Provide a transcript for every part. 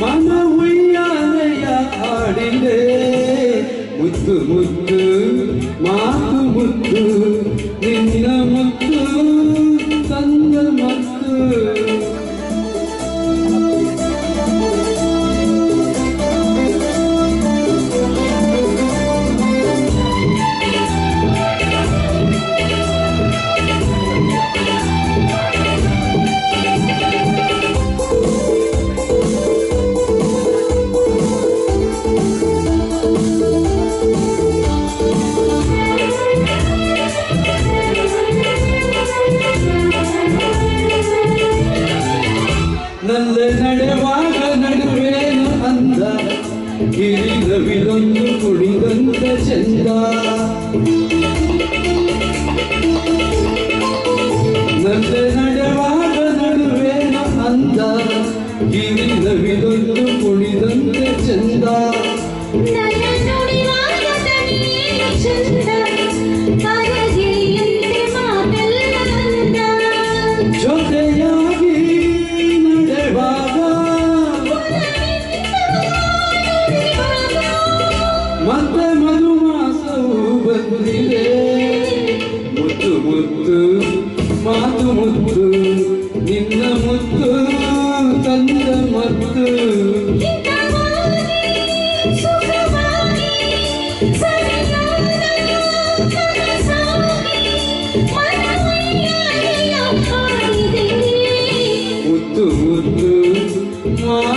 மன உய்யாலையாடிலே முத்து முத்து மா ಕಲ್ಲ ನಡೆವಾಗ ನಡುವೇನು ಅಂದ ಗಿರಿಗವಿಲೊಂದು ಕುಡಿದಂತ ಚಂದ. ನಲ್ಲ ನಡೆವಾಗ ನಡುವೇನು ಅಂದ ಗಿರಿಗವಿಲೊಂದು ಕುಡಿದಂತ ಚಂದ. one.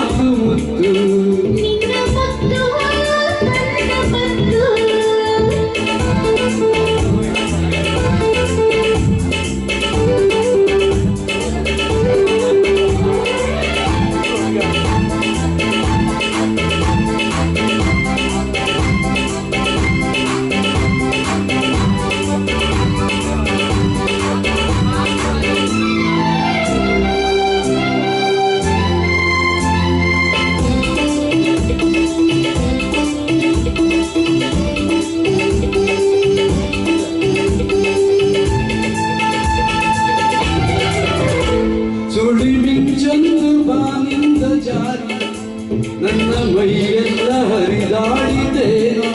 ವೈಯೆಲ್ಲ ಹರಿದಾಡಿದ್ದೇನು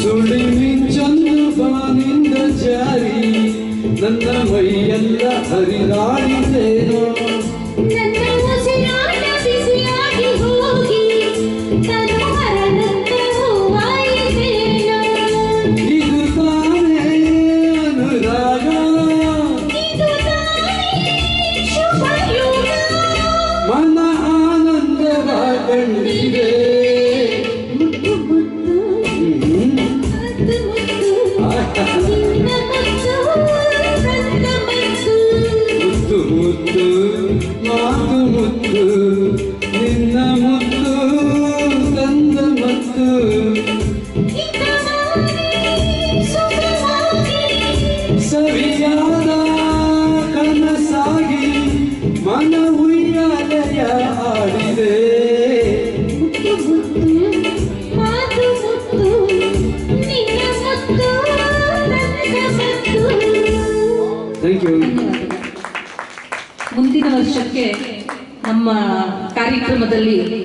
ಸುಳಿವಿನ ಚಂದ್ರಬಾನಿಂದ ಜಾರಿ ನನ್ನ ಮೈಯೆಲ್ಲ ಹರಿದಾಡಿದ್ದೇನು ಮುತ್ತು ಮುತ್ತು ಮುತ್ತು ಮಾತು ಮುತ್ತು ನಿನ್ನ ಮುತ್ತು ತಂದ ಮತ್ತು. ಸವಿಯಾದ ಕನಸಾಗಿ ಮನ ಉಯ್ಯಾಲೆಯ ಥ್ಯಾಂಕ್ ಯು ಮುಂದಿನ ವರ್ಷಕ್ಕೆ ನಮ್ಮ ಕಾರ್ಯಕ್ರಮದಲ್ಲಿ